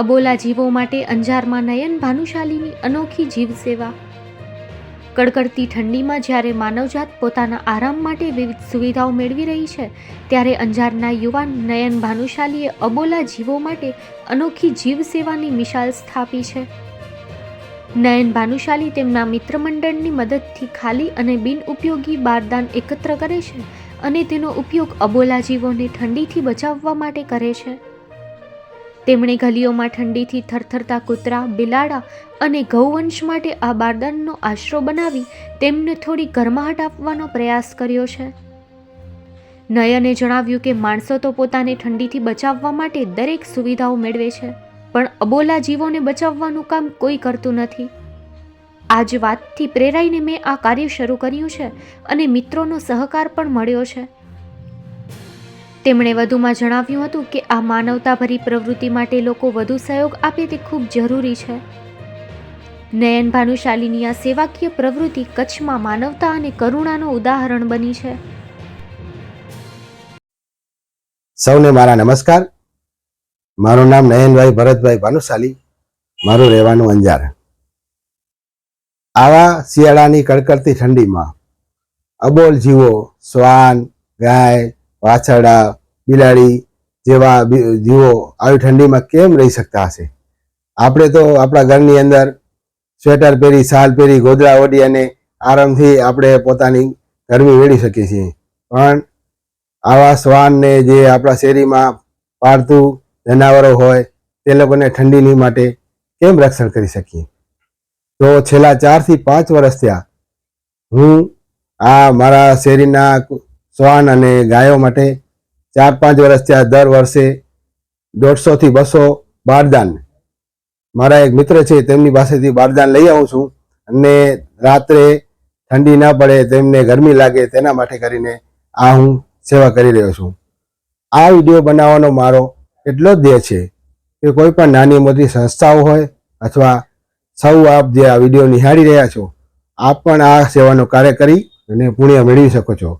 અબોલા જીવો માટે અંજારમાં નયન ભાનુશાલીની અનોખી જીવ સેવા કડકડતી ઠંડીમાં જ્યારે માનવજાત પોતાના આરામ માટે વિવિધ સુવિધાઓ મેળવી રહી છે, ત્યારે અંજારના યુવાન નયન ભાનુશાલીએ અબોલા જીવો માટે અનોખી જીવ સેવાની મિસાલ સ્થાપી છે. નયન ભાનુશાલી તેમના મિત્રમંડળની મદદથી ખાલી અને બિનઉપયોગી બારદાન એકત્ર કરે છે અને તેનો ઉપયોગ અબોલા જીવોને ઠંડીથી બચાવવા માટે કરે છે. તેમણે ગલીઓમાં ઠંડીથી થરથરતા કૂતરા, બિલાડા અને ગૌવંશ માટે આ બારદાનનો આશરો બનાવી તેમને થોડી ગરમાહટ આપવાનો પ્રયાસ કર્યો છે. નયને જણાવ્યું કે માણસો તો પોતાને ઠંડીથી બચાવવા માટે દરેક સુવિધાઓ મેળવે છે, પણ અબોલા જીવોને બચાવવાનું કામ કોઈ કરતું નથી. આ જ વાતથી પ્રેરાઈને મેં આ કાર્ય શરૂ કર્યું છે અને મિત્રોનો સહકાર પણ મળ્યો છે. તેમણે વધુમાં જણાવ્યું હતું કે આ માનવતાભરી પ્રવૃત્તિ માટે લોકો વધુ સહયોગ આપે તે ખૂબ જરૂરી છે. નયન ભાનુશાલીની આ સેવાકીય પ્રવૃત્તિ કચ્છમાં માનવતા અને કરુણાનું ઉદાહરણ બની છે. સૌને મારા નમસ્કાર. મારું નામ નયનભાઈ ભરતભાઈ ભાનુશાલી. મારું રહેવાનું અંજાર. આવા શિયાળાની કડકડતી ઠંડીમાં અબોલ જીવો, શ્વાન, ગાય વાછરડા, બિલાડી જેવા જીવો આવી ઠંડીમાં કેમ રહી શકતા હશે? આપણે તો આપણા ઘરની અંદર સ્વેટર પહેરી, શાલ પહેરી, ગોદડા ઓઢી અને આરામથી આપણે પોતાની ગરમી વેડી શકીએ છીએ. પણ આવા શ્વાનને જે આપણા શેરીમાં પાળતું જનાવરો હોય, તે લોકોને ઠંડીની માટે કેમ રક્ષણ કરી શકીએ? તો છેલ્લા ચારથી પાંચ વર્ષ થયા હું આ મારા શેરીના શ્વાન અને ગાયો માટે ચાર પાંચ વર્ષ ત્યાં દર વર્ષે દોઢસોથી બસો બારદાન. મારા એક મિત્ર છે, તેમની પાસેથી બારદાન લઈ આવું છું અને રાત્રે ઠંડી ના પડે તેમને ગરમી લાગે તેના માટે કરીને આ હું સેવા કરી રહ્યો છું. આ વીડિયો બનાવવાનો મારો એટલો જ ધ્યેય છે કે કોઈ પણ નાની મોટી સંસ્થાઓ હોય અથવા સૌ આપ જે આ વીડિયો નિહાળી રહ્યા છો, આપ પણ આ સેવાનો કાર્ય કરી અને પુણ્ય મેળવી શકો છો.